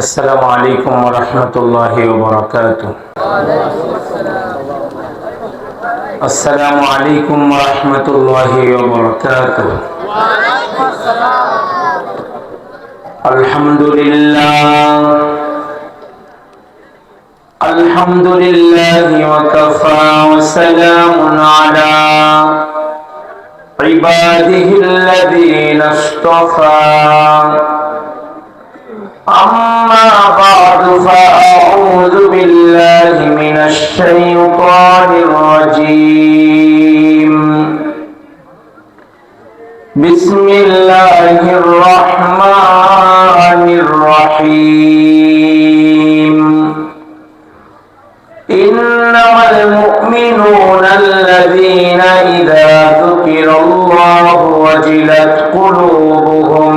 السلام عليكم ورحمة الله وبركاته. السلام عليكم ورحمة الله وبركاته. الحمد لله. الحمد لله وكفى وسلام على عباده الذين اصطفى. أما بعد فأعوذ بالله من الشيطان الرجيم. بسم الله الرحمن الرحيم. إنما المؤمنون الذين إذا ذكر الله وجلت قلوبهم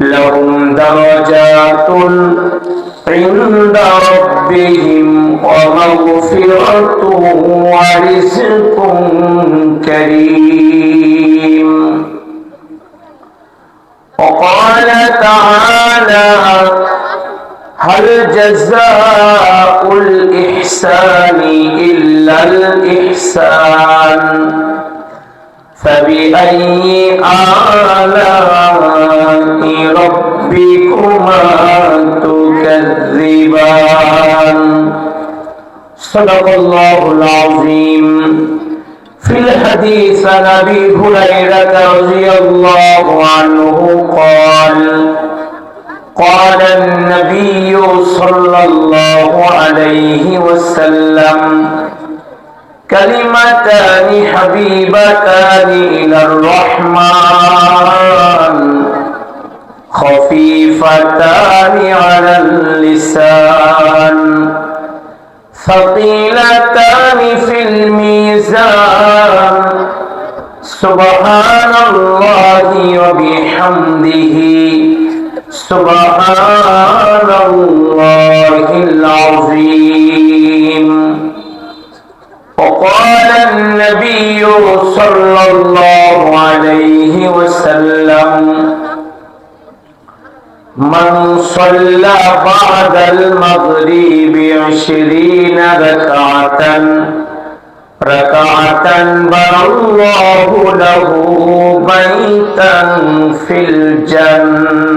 لهم درجات عند ربهم ومغفرة ورزق كريم. وقال تعالى هل جزاء الإحسان إلا الإحسان؟ فبأي آلاء ربكما تكذبان؟ صدق الله العظيم. في الحديث عن أبي هريرة رضي الله عنه قال قال النبي صلى الله عليه وسلم كلمتان حبيبتان إلى الرحمن. خفيفتان على اللسان. ثقيلتان في الميزان. سبحان الله وبحمده. سبحان الله العظيم. وقال النبي صلى الله عليه وسلم من صلى بعد المغرب عشرين ركعة ركعة بنى الله له بيتا في الجنة.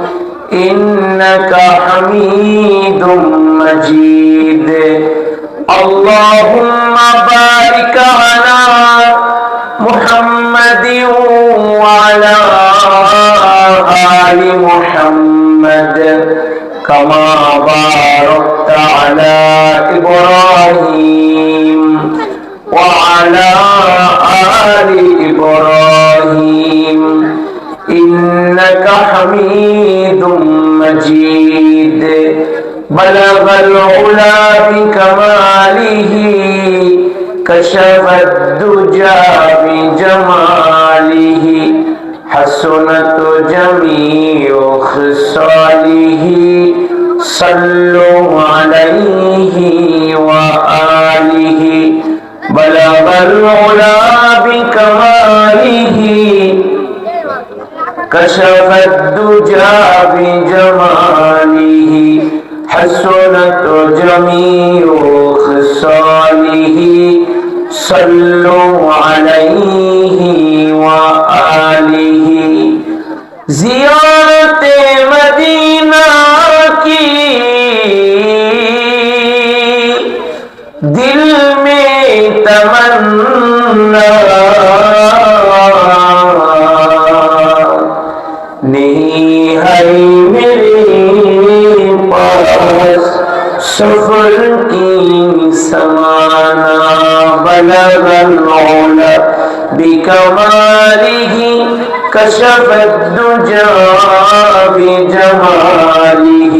caminho الدجى ذهب العلا بكماله كشف الدجى بجماله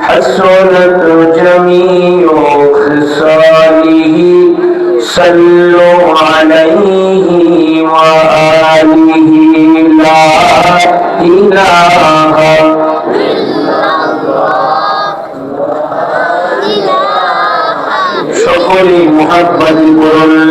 حسنت جميع خصاله صلوا عليه وآله لا إله সকলে মহাব্বাদী করুন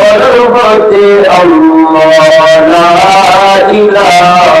পর্বতে আল্লাহ লা ইলাহা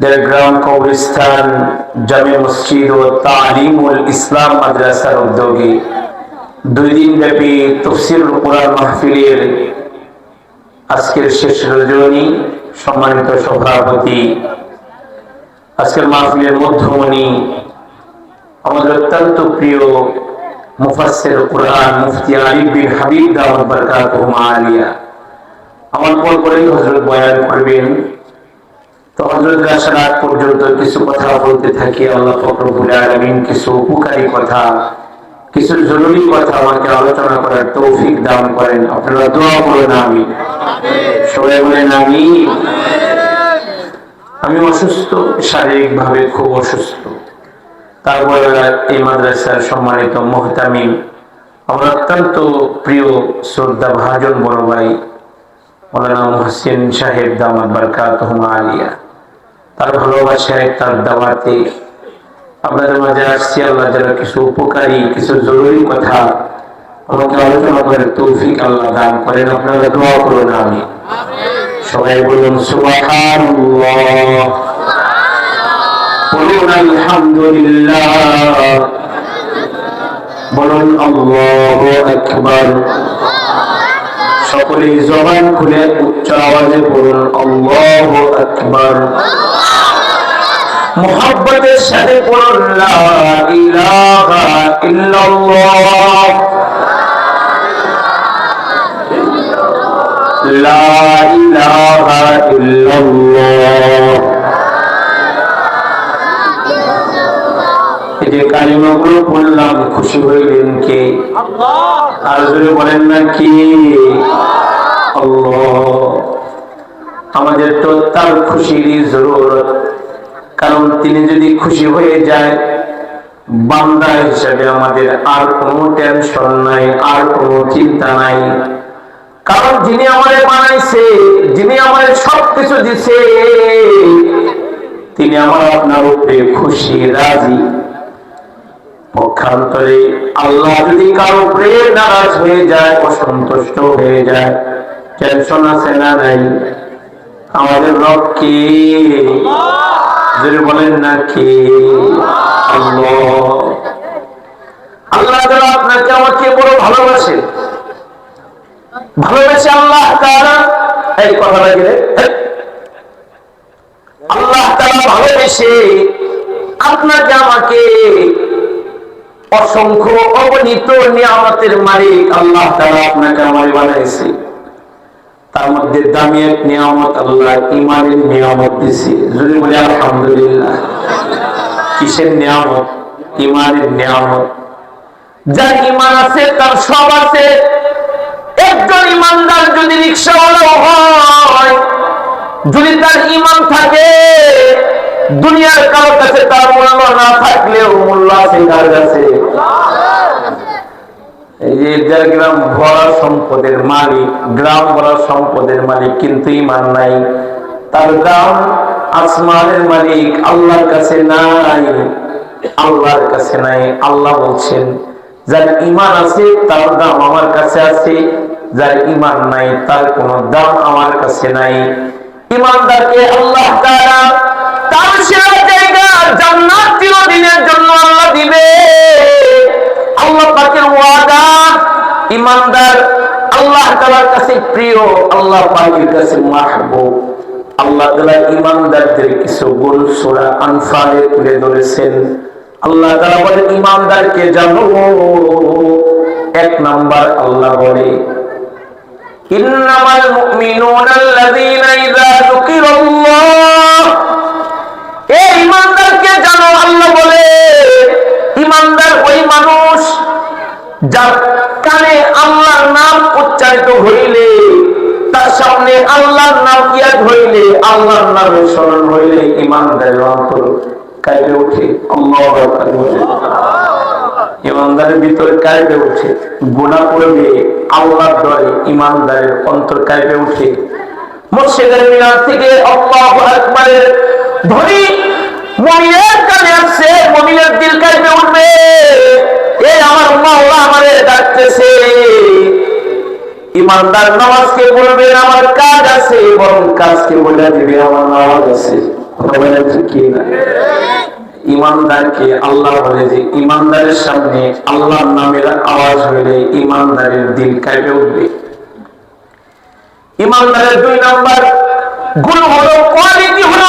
দেড়গ্রাম কবরিস্তান জামে মসজিদ ও তালিমুল ইসলাম মাদ্রাসার উদ্যোগে দুই দিন ব্যাপী তফসিল কোরআন মাহফিলের আজকের শেষ রজনী সম্মানিত সভাপতি। আজকের মাহফিলের মধ্যমণি আমাদের অত্যন্ত প্রিয় মুফাসসির কোরআন মুফতি আলিফ বিন হাবিব দাওয়াত বরকাতুহু আলিয়া। আমার পর পরেই হযরত বয়ান করবেন। তো হযরত আসার আগ পর্যন্ত কিছু কথা বলতে থাকি আল্লাহ ফকরবুল আলামিন কিছু উপকারী কথা কিছু জরুরি কথা আমাকে আলোচনা করার তৌফিক দান করেন। আপনারা দোয়া করেন আমি সবাই বলেন আমি আমি অসুস্থ শারীরিক ভাবে খুব অসুস্থ। তারপরে এই মাদ্রাসার সম্মানিত মোহতামিম আমার অত্যন্ত প্রিয় শ্রদ্ধা ভাজন বড় ভাই মৌলানা মোহসিন সাহেব দামাত বারকাত আলিয়া। তার ভালোবাসায় তার দাওয়াতে আপনাদের মাঝে আসছি। আল্লাহ যেন কিছু উপকারী কিছু জরুরি কথা আমাকে আলোচনা করে তৌফিক আল্লাহ দান করেন। আপনারা দোয়া করুন আমি সবাই বলুন সুবহানাল্লাহ। বলুন আলহামদুলিল্লাহ। বলুন আল্লাহু আকবার। সকলে জবান খুলে উচ্চ আওয়াজে বলুন আল্লাহু আকবার। মোহাব্বতের সাথে পড়ুন লা ইলাহা ইল্লাল্লাহ। লা ইলাহা ইল্লাল্লাহ। যে কালিমাগুলো বললাম খুশি হইলেন কে? আর জোরে বলেন না কি? আমাদের তো তার খুশিরই জরুরত। কারণ তিনি যদি খুশি হয়ে যায় বান্দা হিসাবে আমাদের আর কোনো টেনশন নাই, আর কোনো চিন্তা নাই। কারণ যিনি আমাদের বানাইছে, যিনি আমাদের সবকিছু দিছে, তিনি আমার আপনার উপরে খুশি, রাজি। পক্ষান্তরে আল্লাহ যদি কারও উপরে নারাজ হয়ে যায়, অসন্তুষ্ট হয়ে যায় টেনশন আছে না নাই? আমাদের রব কে? যদি বলেন না কে আল্লাহ আপনাকে আমাকে বড় ভালোবাসে। ভালোবেসে আল্লাহ তাআলা। এই কথা আল্লাহ তাআলা ভালোবেসে আপনাকে আমাকে অসংখ্য অগণিত নিয়ামতের মালিক আল্লাহ তাআলা আপনাকে আমার বানাইছে। তার মধ্যে দামি এক নিয়ামত আল্লাহ ইমানের নিয়ামত দিছে। যদি বলি, আলহামদুলিল্লাহ। কিসের নিয়ামত? ইমানের নিয়ামত। যার ইমান আছে, তার সব আছে। একজন ইমানদার যদি রিক্সাওয়ালাও হয়, যদি তার ইমান থাকে, দুনিয়ার কারও কাছে তার মূল্য না থাকলেও মূল্য আছে কার কাছে। এই যে যার গ্রাম ভরা সম্পদের মালিক, গ্রাম ভরা সম্পদের মালিক কিন্তু ইমান নাই। তার দাম আসমানের মালিক, আল্লাহর কাছে নাই। আল্লাহর কাছে নাই। আল্লাহ বলছেন, যার ইমান আছে, তার দাম আমার কাছে আছে। যার ইমান নাই, তার কোনো দাম আমার কাছে নাই। ইমানদারকে আল্লাহ তার সেরা জায়গা জান্নাত চিরদিনের জন্য আল্লাহ দিবে। পাকের ওয়াদা ইমানদার আল্লাহ তাআলার কাছে প্রিয়, আল্লাহ পাকের কাছে মাহবুব। আল্লাহ তাআলা ইমানদারদের কিছু গুণ সূরা আনফালে তুলে ধরেছেন। আল্লাহ তাআলা বলে ইমানদারকে জানো, এক নাম্বার আল্লাহ বলে, ইন্নামাল মুমিনুনা আল্লাযীনা ইযা যুকিরাল্লাহ। এই ইমানদারকে জানো, আল্লাহ বলে যার কানে আল্লাহর নাম উচ্চারিত হইলে, তার সামনে আল্লাহর নাম ইয়াদ হইলে, আল্লাহর নামে স্মরণ হইলে ইমানদারের অন্তর কাইবে উঠে, আল্লাহু। ইমানদারের ভিতর কাইবে উঠে গুণা করবে আল্লাহর ডরে ইমানদারের অন্তর কাইবে উঠে মসজিদের মিনার থেকে আল্লাহু আকবারের ধ্বনি মুমিনের কানে আসছে, মুমিনের দিল কাইবে উঠবে এই আমার আমারে ডাকতেছে। ইমানদার নামাজকে বলবে আমার কাজ আছে কাজকে বলে আমার নামাজ আছে। ইমানদারকে আল্লাহ বলে যে, ইমানদারের সামনে আল্লাহর নামের আওয়াজ হইলে ইমানদারের দিল কাইবে উঠবে। ইমানদারের দুই নাম্বার গুণ হলো কোয়ালিটি হলো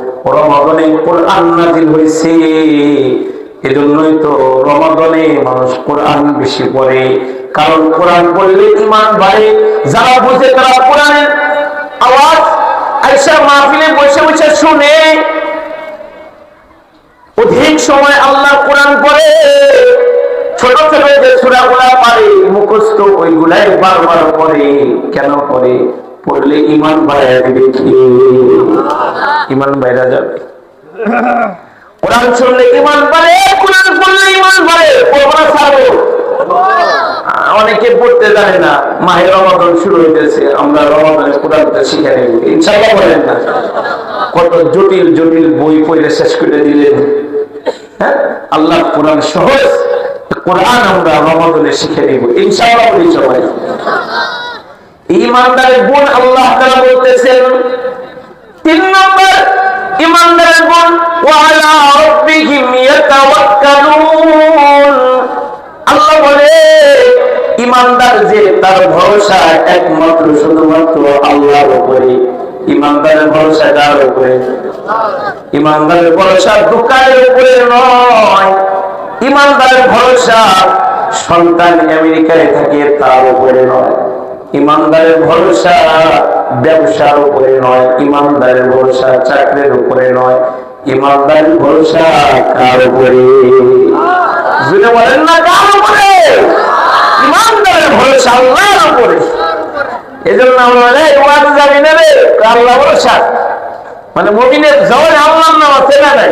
রমাগনে কোরআন নাজিল হয়েছে। এজন্যই তো রমাগনে মানুষ কোরআন বেশি পড়ে। কারণ কোরআন পড়লে ইমান বাড়ে। যারা বুঝে তারা কোরআনের আওয়াজ আইসা মাহফিলে বসে বসে শুনে। অধিক সময় আল্লাহ কোরআন পড়ে। ছোট ছোট যে সুরাগুলা পারে, মুখস্থ ওইগুলাই বারবার পড়ে। কেন পড়ে? পড়লে ইমান কি? ইমান বাইরা যাবে। কোরআন শুনলে ইমান বাড়ে, কোরআন পড়লে ইমান বাড়ে। ছাড়ো অনেকে পড়তে জানে না রমাদান শুরু হইতেছে, আমরা রমাদানের কোরআনটা শিখে নেব। ইনশাআল্লাহ বলেন না। কত জটিল জটিল বই পড়ে শেষ করে দিলেন। হ্যাঁ? আল্লাহ কোরআন সহজ, কোরআন আমরা রমাদানে শিখে নেব। ইনশাআল্লাহ বলি সবাই। ইমানদারের গুণ আল্লাহ তাআলা বলতেছেন, তিন নম্বর, ইমানদারের গুণ তার আল্লাহর ইমানদারের ভরসা ইমানদারের ভরসা দোকানের নয়। ইমানদারের ভরসা সন্তান আমেরিকায় থাকে, তার উপরে নয়। ইমানদারের ভরসা ব্যবসার উপরে নয়, ইমানদারের ভরসা চাকরির উপরে নয়। ইমানদারের ভরসা কার উপরে? জুড়ে বলেন না, কার উপরে? ইমানদারের ভরসা আল্লাহর উপরে। এজন্য আমরা এই ওয়াজ যাবি না রে আল্লাহ ভরসা? মানে মুমিনের জবানে আল্লাহর নাম আছে না নাই?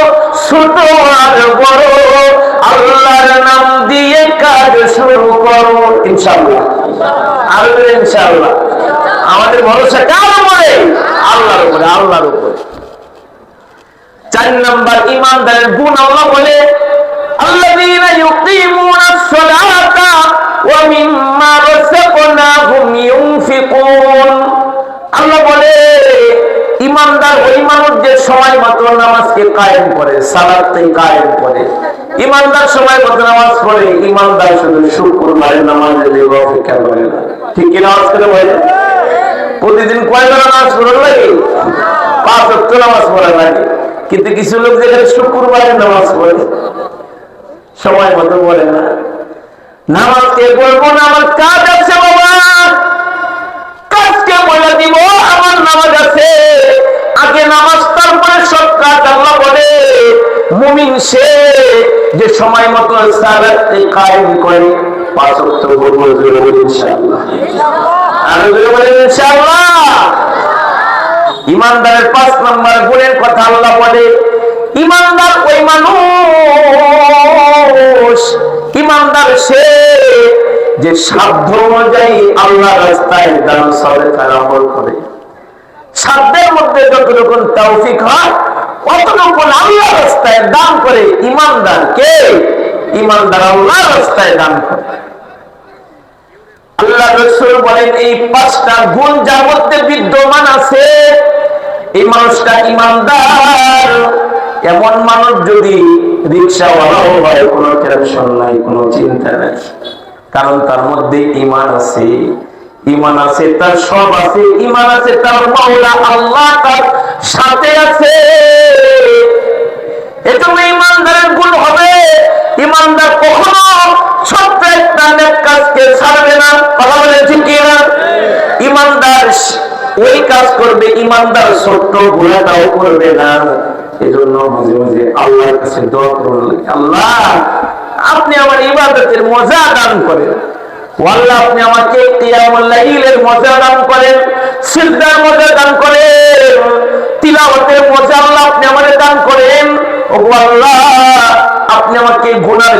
ছোট আর বড়, আল্লাহর নাম দিয়ে কাজ শুরু করো ইনশাল্লাহ আল্লাহ ইনশাল্লাহ আমাদের ভরসা কার উপরে? আল্লাহর উপরে আল্লাহর উপরে। চার নম্বর ইমানদারের গুণ আল্লাহ বলে আল্লাহ ওই মানুষ যে সময় নামাজকে কায়েম করে কায়েম করে। ইমানদার সময় নামাজ পড়ে, ইমানদার শুধু অপেক্ষা করে না। ঠিক কি নামাজ করে বলে প্রতিদিন নামাজ পড়া লাগে? পাঁচ নামাজ পড়া লাগে। কিন্তু কিছু লোক যেখানে শুক্রবারে নামাজ পড়ে, সময় মতো বলে না। নামাজ কে বলব না? আমার কাজ আছে বাবা। কাজকে বলে দিব, আমার নামাজ আছে। আগে নামাজ তারপরে সব কাজ আল্লাহ বলে মুমিন সে যে সময় মতো কায়েম করে। ইমানদার ইমানদার সে যে সাধ্য অনুযায়ী আল্লাহ রাস্তায় দান সদকার আমল করে। সাধ্যের মধ্যে যতটুকু তৌফিক হয় অতটুকু আল্লাহ রাস্তায় দান করে ইমানদার কে? ইমানদার আল্লাহ রাস্তায় দান করে। মানুষটা ইমানদার। এমন যদি হয়, কোনো নাই নাই। কারণ তার মধ্যে ইমান আছে। ইমান আছে, তার সব আছে, ইমান আছে, তার মাওলা আল্লাহ তার সাথে আছে। এজন্য ইমানদারের গুণ হবে। ইমানদার কখনো ছোট্ট একটা নেক কাজকে ছাড়বে না। কথা বলে ঠিক না ইমানদার ওই কাজ করবে, ইমানদার ছোট্ট গুণাটাও করবে না। এজন্য মাঝে মাঝে আল্লাহর কাছে দোয়া করুন। আল্লাহ, আপনি আমার ইবাদতের মজা দান করেন। আপনি আমাকে কিয়ামুল লাইলের মজা করেন দান করেন মজা আপনি দান করেন। আপনি আমাকে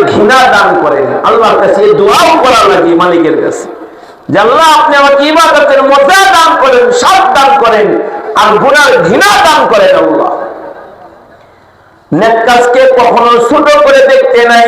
ঘৃণা দান করেন। আল্লাহর কাছে দোয়াও করা লাগে মালিকের কাছে। যে আল্লাহ, আপনি আমাকে ইবাদতের মজা দান করেন সব দান করেন, আর গুনার ঘৃণা দান করেন আল্লাহ। কখনো ছোট করে দেখতে নাই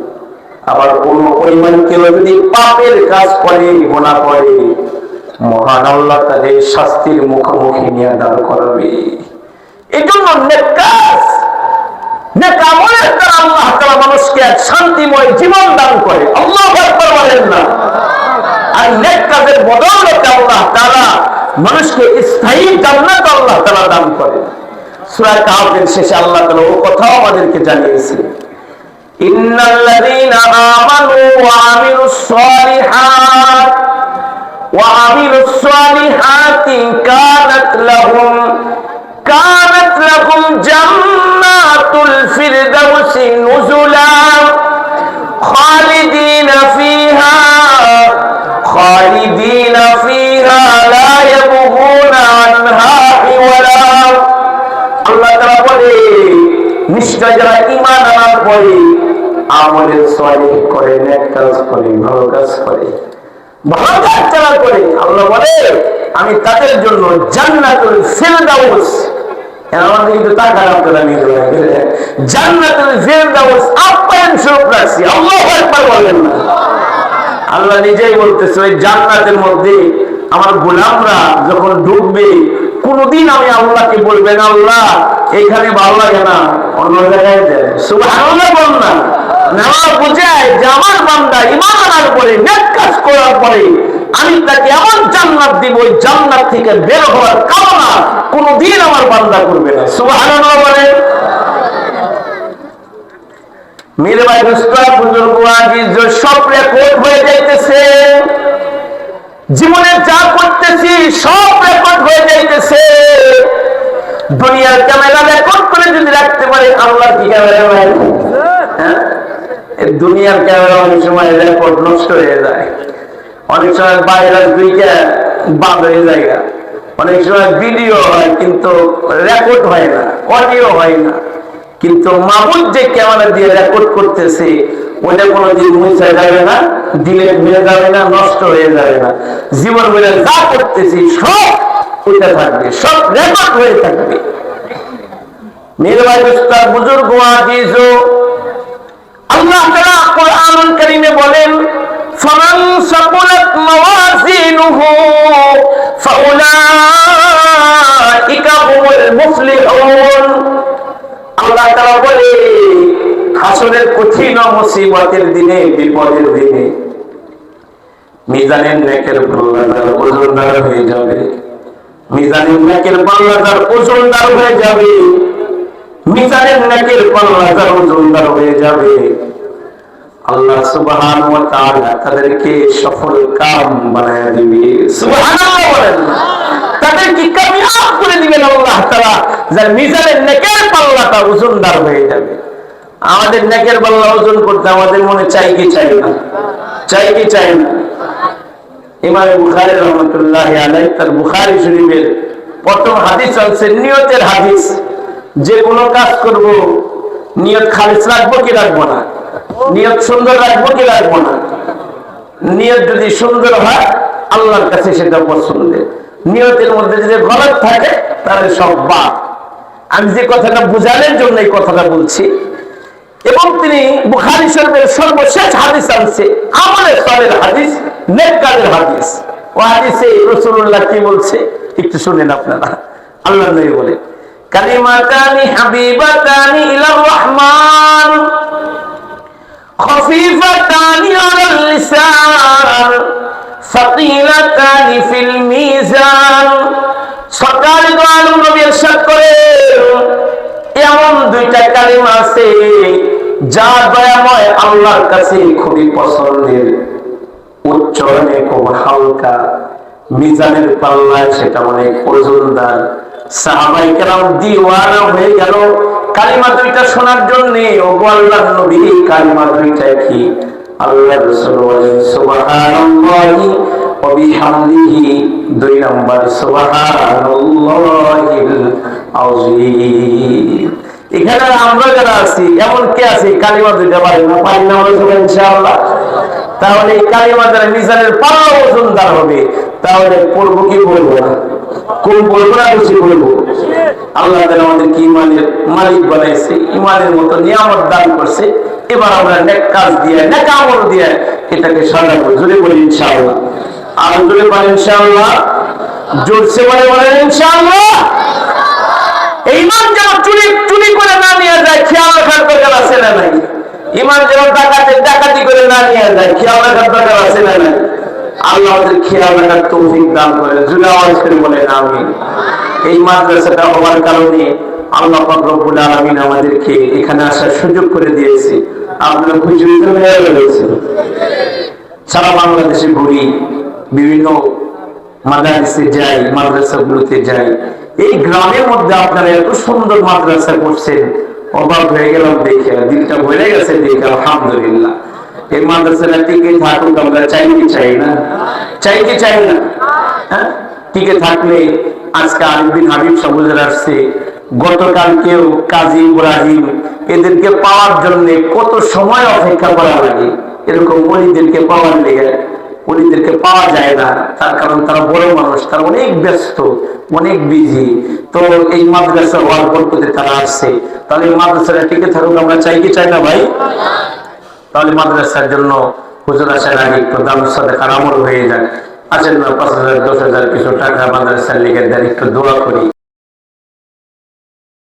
আবার কোন পরিমাণ কেউ যদি পাপের কাজ করে গোনা করে, মহান আল্লাহ তাদের শাস্তির মুখোমুখি নিয়ে এই জন্য নেক কাজ নেক আমলের দ্বারা আল্লাহ তাআলা মানুষকে এক শান্তিময় জীবন দান করে। আল্লাহ বলেন না। আর আল্লাহ তাআলা মানুষকে স্থায়ী জান্নাত আল্লাহ তাআলা দান করে সূরা কাহফের শেষে আল্লাহ তাআলা ও কথাও আমাদেরকে ইন্নাল্লাযীনা আমানু ওয়া আমিলুস সালিহাত ওয়া আমিলুস সালিহাতি কানাত লাহুম কানাত লাহুম জান্নাতুল ফিরদাউসি নুজুলা। খালিদিনা ফিহা খালিদিনা ফিহা লা ইয়াবুগুনা আনহা ওয়ালা আল্লাহ তাআলা বলে নিশ্চয় যারা ইমান আনার পরে আমলের সলিহ করে, নেক কাজ করে, ভালো কাজ করে, ভালো কাজ যারা করে আল্লাহ বলে, আমি তাদের জন্য জান্নাতুল ফিরদাউস আমাদের আল্লাহু বলেন। না আল্লাহ নিজেই জান্নাতের মধ্যে আমার যখন আমি আল্লাহ, এখানে ভালো লাগে না। অন্য জায়গায় দেয় নেওয়া যে আমার বান্দা ইমান আনার পরে কাজ করার পরে আমি তাকে এমন জান্নাত দিব, ওই জান্নাত থেকে বের হওয়ার কামনা কোনদিন আমার বান্দা করবে না। বলে মেরে ভাই বুজুর্গ, আজিজ, সব রেকর্ড হয়ে যাইতেছে। জীবনে যা করতেছি, সব রেকর্ড হয়ে যাইতেছে। দুনিয়ার ক্যামেরা রেকর্ড করে যদি রাখতে পারে, আল্লাহর কি ক্যামেরা হ্যাঁ? দুনিয়ার ক্যামেরা অনেক সময় রেকর্ড নষ্ট হয়ে যায়। অনেক সময় ভাইরাস দুইটা বাদ হয়ে যায়। অনেক সময় ভিডিও হয়, কিন্তু রেকর্ড হয় না, অডিও হয় না। কিন্তু মামুদ যে ক্যামেরা দিয়ে রেকর্ড করতেছে ওটা কোনো কোনোদিন মুছে যাবে না দিলে হয়ে যাবে না, নষ্ট হয়ে যাবে না। জীবন বলে যা করতেছি, সব ওইটা থাকবে সব রেকর্ড হয়ে থাকবে। নির্বাচিত বুজুর্গ আজিজ আল্লাহ তাআলা কোরআনুল কারীমে বলেন, ফামান সাকুলাত মাওয়াজিনুহু ফাউলাইকা হুমুল মুফলিহুন। আল্লাহ তাআলা বলে, হাসরের কঠিন মুসিবতের দিনে, বিপদের দিনে, মিজানের নেকের পাল্লাদার ওজনদার হয়ে যাবে। মিজানের নেকের পাল্লাদার ওজনদার হয়ে তাদেরকে সফল কাম বানায় দিবে। সুবহানাল্লাহ তাদেরকে কামিয়াব করে দিবেন আল্লাহ তাআলা, যার মিজানের নেকের পাল্লাটা ওজনদার হয়ে যাবে। আমাদের নেকের পাল্লা ওজন করতে আমাদের মনে চাই কি চাই না? চাই কি চাই না? ইমাম বুখারী রহমাতুল্লাহ আলাইহি তার বুখারী শরীফের প্রথম হাদিস আছে নিয়তের হাদিস। যে কোনো কাজ করব, নিয়ত খালিস রাখব কি রাখব না? নিয়ত সুন্দর রাখব কি রাখব না? নিয়ত যদি সুন্দর হয়, আল্লাহর কাছে সেটা পছন্দের। নিয়তের মধ্যে যদি গলত থাকে, তাহলে সব বাদ। আমি যে কথাটা বোঝানোর জন্য এই কথাটা বলছি এবং তিনি বুখারি শরীফের সর্বশেষ হাদিস আনছে, আমলের সালের হাদিস, নেককারের হাদিস। ও হাদিসে রসুল্লাহ কি বলছে? একটু শুনেন আপনারা। আল্লাহ নবী বলেন কালিমাতানি হাবিবাতানি ইলা রহমান খফিফাতানি আলাল লিসান সাকিলাতানি ফিল মি কালিমা আছে। যা দয়াময় আল্লাহর কাছে খুবই পছন্দের। উচ্চারণে খুব হালকা, মিজানের পাল্লায় সেটা অনেক ওজনদার। সাহাবাই দিওয়ানা হয়ে গেল। কালিমা দুইটা শোনার জন্য, ওগো আল্লাহ নবী কালিমা দুইটা কি? আল্লাহ রাসূল বলেন, সুবহানাল্লাহি দুই নাম্বার, সুবহানাল্লাহিল আযীম। এখানে আমরা যারা আছি, এমন কে আছে? কালিমা দুইটা পারি না? পারি না আমরা সবাই ইনশাআল্লাহ। তাহলে এই কালিমা দ্বারা মিজানের পাল্লা ওজনদার হবে। তাহলে পড়ব কি বলব না? কোন বলব না বেশি বলব? আল্লাহ তাআলা আমাদেরকে ইমানের মালিক বানাইছে, ইমানের মতো নিয়ামত দান করছে। এবার আমরা নেক কাজ দিয়ে, নেক আমল দিয়ে এটাকে সাজাবো। জোরে বলি, ইনশাআল্লাহ। আর জোরে বলি ইনশাআল্লাহ। জোরসে বলে, বলেন, ইনশাআল্লাহ। ইমান যেন চুরি চুরি করে না নিয়ে যায়, খেয়াল রাখার দরকার আছে না নাই? ইমান যেন ডাকাতে, ডাকাতি করে না নিয়ে যায়, খেয়াল রাখার দরকার আছে না নাই? আল্লাহ আমাদের খেয়াল রাখার তৌফিক দান করে, জুড়ে আওয়াজ করে বলেন আমি এই মাদ্রাসাটা হওয়ার কারণে আল্লাহ রব্বুল আলামিন আমাদেরকে এখানে আসার সুযোগ করে দিয়েছে। আপনারা খুশি হয়ে রয়েছে সারা বাংলাদেশে ঘুরি বিভিন্ন মাদ্রাসে যাই, মাদ্রাসাগুলোতে যাই। এই গ্রামের মধ্যে আপনারা এত সুন্দর মাদ্রাসা করছেন, অবাক হয়ে গেলাম দেখে। দিলটা ভরে গেছে দেখে, আলহামদুলিল্লাহ। এই মাদ্রাসাটা টিকে থাকুক, আমরা চাই কি চাই না? চাই কি চাই না? হ্যাঁ? টিকে থাকলে আজকে আরেকদিন হাবিব সবুজের আসছে। গতকালকেও কাজী ইব্রাহিম এদেরকে পাওয়ার জন্য কত সময় অপেক্ষা করা লাগে? এরকম অলিদেরকে পাওয়ার লেগে অলিদেরকে পাওয়া যায় না। তার কারণ তারা বড় মানুষ, তারা অনেক ব্যস্ত, অনেক বিজি। তো এই মাদ্রাসা হওয়ার বরকতে তারা আসছে। তাহলে মাদ্রাসাটা টিকে থাকুক, আমরা চাই কি চাই না ভাই? তাহলে মাদ্রাসার জন্য হুজুর আসার আগে একটু দাম সাথে আমল হয়ে যায় আছেন না, পাঁচ হাজার, দশ হাজার কিছু টাকা মাদ্রাসার লিগে দেন একটু দোয়া করি।